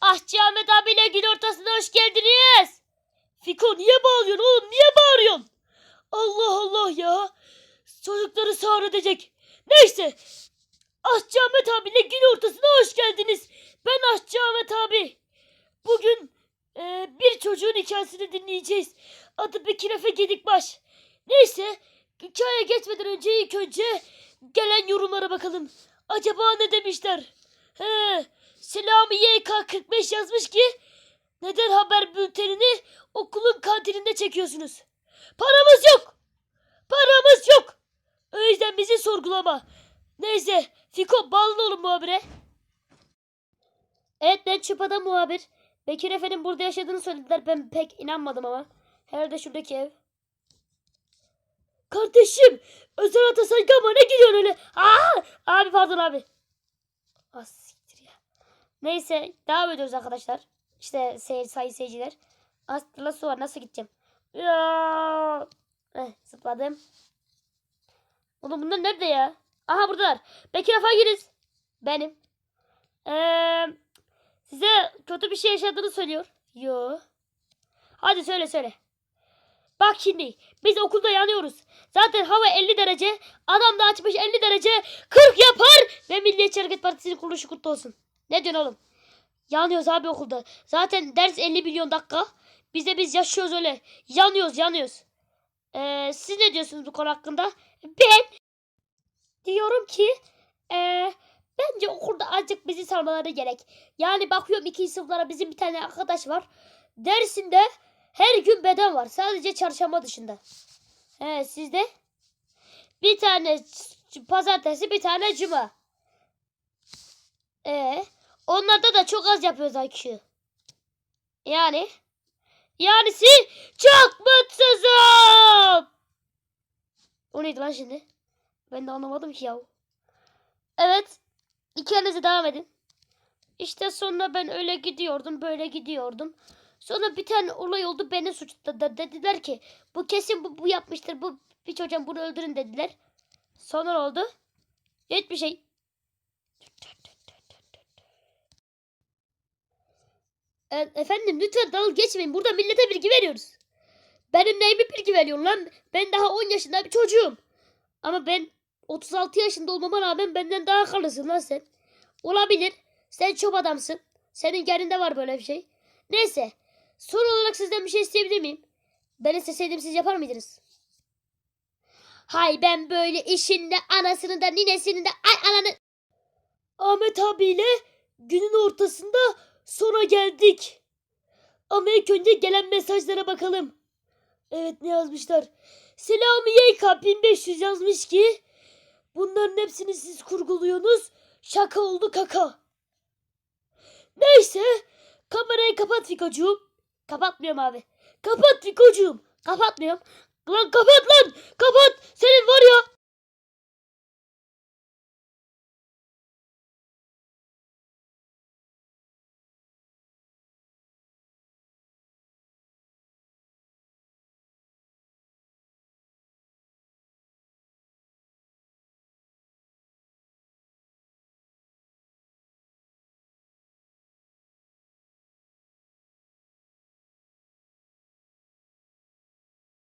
Ahçı Ahmet abiyle gün ortasına hoş geldiniz. Fiko niye bağırıyorsun oğlum? Niye bağırıyorsun? Allah Allah ya. Çocukları sağır edecek. Neyse. Aşçı Ahmet abiyle gün ortasına hoş geldiniz. Ben Aşçı Ahmet abi. Bugün e, bir çocuğun hikayesini dinleyeceğiz. Adı Bekir Efe Gedikbaş. Neyse. Hikaye geçmeden önce ilk önce gelen yorumlara bakalım. Acaba ne demişler? He, Selami YK45 yazmış ki neden haber bültenini okulun kantininde çekiyorsunuz? Paramız yok. Paramız yok. O yüzden bizi sorgulama. Neyse Fiko bağlı olun muhabire. Evet ben Çupa'da muhabir. Bekir Efe'nin burada yaşadığını söylediler. Ben pek inanmadım ama. Herhalde şuradaki ev. Kardeşim özel ata saygı ama ne gidiyorsun öyle? Aa! Abi pardon abi. Ya. Neyse devam ediyoruz arkadaşlar. İşte seyir, sayı seyirciler. Asla su var nasıl gideceğim? Ya. Eh, zıpladım. Oğlum bunlar nerede ya? Aha buradalar. Bekir Efagiriz. Benim. Ee, size kötü bir şey yaşadığını söylüyor. Yo. Hadi söyle söyle. Bak şimdi biz okulda yanıyoruz. Zaten hava 50 derece. Adam da açmış 50 derece. 40 yapar ve Milliyetçi Hareket Partisi'nin kuruluşu kutlu olsun. Ne diyorsun oğlum? Yanıyoruz abi okulda. Zaten ders 50 milyon dakika. Biz de biz yaşıyoruz öyle. Yanıyoruz yanıyoruz. Ee, siz ne diyorsunuz bu konu hakkında? Ben diyorum ki ee, bence okulda azıcık bizi sarmaları gerek. Yani bakıyorum iki sınıflara bizim bir tane arkadaş var. Dersinde her gün beden var. Sadece çarşamba dışında. He sizde? Bir tane pazartesi bir tane cuma. Ee, onlarda da çok az yapıyoruz IQ. Yani yanisi çok mutsuzum. O neydi lan şimdi? Ben de anlamadım ki ya. Evet. İkinize devam edin. İşte sonra ben öyle gidiyordum, böyle gidiyordum. Sonra bir tane olay oldu beni suçladılar. Dediler ki bu kesin bu, bu yapmıştır. Bu piç hocam bunu öldürün dediler. Sonra oldu? Hiçbir şey. E, efendim lütfen dalga geçmeyin. Burada millete bilgi veriyoruz. Benim neyime bilgi veriyorsun lan? Ben daha 10 yaşında bir çocuğum. Ama ben 36 yaşında olmama rağmen benden daha akıllısın lan sen. Olabilir. Sen çok adamsın. Senin yerinde var böyle bir şey. Neyse. Son olarak sizden bir şey isteyebilir miyim? Ben isteseydim siz yapar mıydınız? Hay ben böyle işinde anasını da ninesini de ay ananı... Ahmet abiyle günün ortasında sona geldik. Ama ilk önce gelen mesajlara bakalım. Evet ne yazmışlar? Selami YK 1500 yazmış ki bunların hepsini siz kurguluyorsunuz. Şaka oldu kaka. Neyse kamerayı kapat Fikocuğum. Kapatmıyorum abi. Kapat Fikocuğum. Kapatmıyorum. Lan kapat lan.